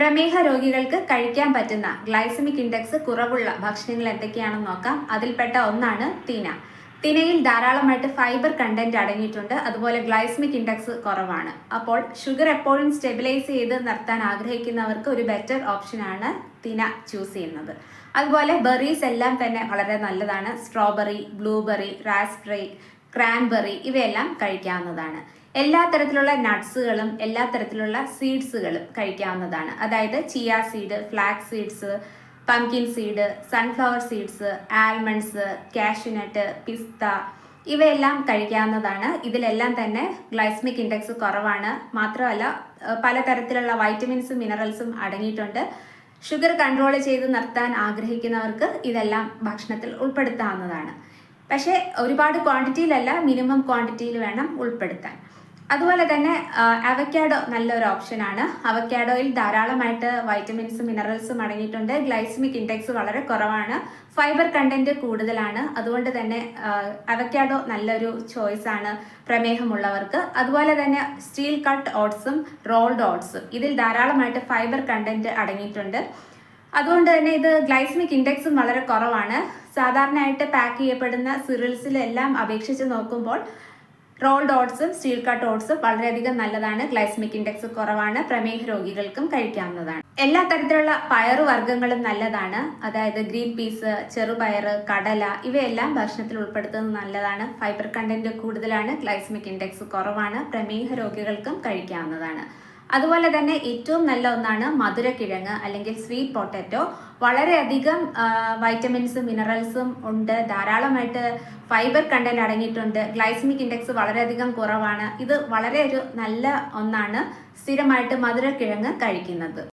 പ്രമേഹ രോഗികൾക്ക് കഴിക്കാൻ പറ്റുന്ന ഗ്ലൈസമിക് ഇൻഡെക്സ് കുറവുള്ള ഭക്ഷണങ്ങൾ എന്തൊക്കെയാണെന്ന് നോക്കാം. അതിൽപ്പെട്ട ഒന്നാണ് തിന. തിനയിൽ ധാരാളമായിട്ട് ഫൈബർ കണ്ടന്റ് അടങ്ങിയിട്ടുണ്ട്. അതുപോലെ ഗ്ലൈസമിക് ഇൻഡെക്സ് കുറവാണ്. അപ്പോൾ ഷുഗർ എപ്പോഴും സ്റ്റെബിലൈസ് ചെയ്ത് നിർത്താൻ ആഗ്രഹിക്കുന്നവർക്ക് ഒരു ബെറ്റർ ഓപ്ഷനാണ് തിന ചൂസ് ചെയ്യുന്നത്. അതുപോലെ ബെറീസ് എല്ലാം തന്നെ വളരെ നല്ലതാണ്. സ്ട്രോബെറി ബ്ലൂബെറി റാസ്ബെറി ക്രാൻബെറി ഇവയെല്ലാം കഴിക്കാവുന്നതാണ്. എല്ലാ തരത്തിലുള്ള നട്ട്സുകളും എല്ലാ തരത്തിലുള്ള സീഡ്സുകളും കഴിക്കാവുന്നതാണ്. അതായത് chia seed flax seeds pumpkin seed sunflower seeds almonds cashew nut പിസ്ത ഇവയെല്ലാം കഴിക്കാവുന്നതാണ്. ഇതിലെല്ലാം തന്നെ ഗ്ലൈസ്മിക് ഇൻഡെക്സ് കുറവാണ്. മാത്രമല്ല പലതരത്തിലുള്ള വൈറ്റമിൻസും മിനറൽസും അടങ്ങിയിട്ടുണ്ട്. ഷുഗർ കൺട്രോൾ ചെയ്ത് നിർത്താൻ ആഗ്രഹിക്കുന്നവർക്ക് ഇതെല്ലാം ഭക്ഷണത്തിൽ ഉൾപ്പെടുത്താവുന്നതാണ്. പക്ഷേ ഒരുപാട് ക്വാണ്ടിറ്റിയിലല്ല മിനിമം ക്വാണ്ടിറ്റിയിൽ വേണം ഉൾപ്പെടുത്താൻ. അതുപോലെ തന്നെ അവക്കാഡോ നല്ലൊരു ഓപ്ഷനാണ് അവക്കാഡോയിൽ ധാരാളമായിട്ട് വൈറ്റമിൻസും മിനറൽസും അടങ്ങിയിട്ടുണ്ട്. ഗ്ലൈസമിക് ഇൻഡെക്സ് വളരെ കുറവാണ്. ഫൈബർ കണ്ടന്റ് കൂടുതലാണ്. അതുകൊണ്ട് തന്നെ അവക്കാഡോ നല്ലൊരു ചോയ്സ് ആണ് പ്രമേഹമുള്ളവർക്ക്. അതുപോലെ തന്നെ സ്റ്റീൽ കട്ട് ഓട്സും റോൾഡ് ഓട്സും ഇതിൽ ധാരാളമായിട്ട് ഫൈബർ കണ്ടന്റ് അടങ്ങിയിട്ടുണ്ട്. അതുകൊണ്ട് തന്നെ ഇത് ഗ്ലൈസമിക് ഇൻഡെക്സും വളരെ കുറവാണ്. സാധാരണയായിട്ട് പാക്ക് ചെയ്യപ്പെടുന്ന സിറിൽസിലെല്ലാം അപേക്ഷിച്ച് നോക്കുമ്പോൾ റോൾഡ് ഓട്സും സ്റ്റീൽ കട്ട് ഓട്സും വളരെയധികം നല്ലതാണ്. ഗ്ലൈസ്മിക് ഇൻഡെക്സ് കുറവാണ്. പ്രമേഹ രോഗികൾക്കും കഴിക്കാവുന്നതാണ്. എല്ലാ തരത്തിലുള്ള പയർ വർഗങ്ങളും നല്ലതാണ്. അതായത് ഗ്രീൻ പീസ് ചെറുപയർ കടല ഇവയെല്ലാം ഭക്ഷണത്തിൽ ഉൾപ്പെടുത്തുന്നത് നല്ലതാണ്. ഫൈബർ കണ്ടന്റ് കൂടുതലാണ്. ഗ്ലൈസ്മിക് ഇൻഡെക്സ് കുറവാണ്. പ്രമേഹ രോഗികൾക്കും കഴിക്കാവുന്നതാണ്. അതുപോലെ തന്നെ ഏറ്റവും നല്ല ഒന്നാണ് മധുരക്കിഴങ്ങ് അല്ലെങ്കിൽ സ്വീറ്റ് പൊട്ടാറ്റോ വളരെയധികം വൈറ്റമിൻസും മിനറൽസും ഉണ്ട്. ധാരാളമായിട്ട് ഫൈബർ കണ്ടന്റ് അടങ്ങിയിട്ടുണ്ട്. ഗ്ലൈസമിക് ഇൻഡെക്സ് വളരെയധികം കുറവാണ്. ഇത് വളരെ ഒരു നല്ല ഒന്നാണ് സ്ഥിരമായിട്ട് മധുരക്കിഴങ്ങ് കഴിക്കുന്നത്.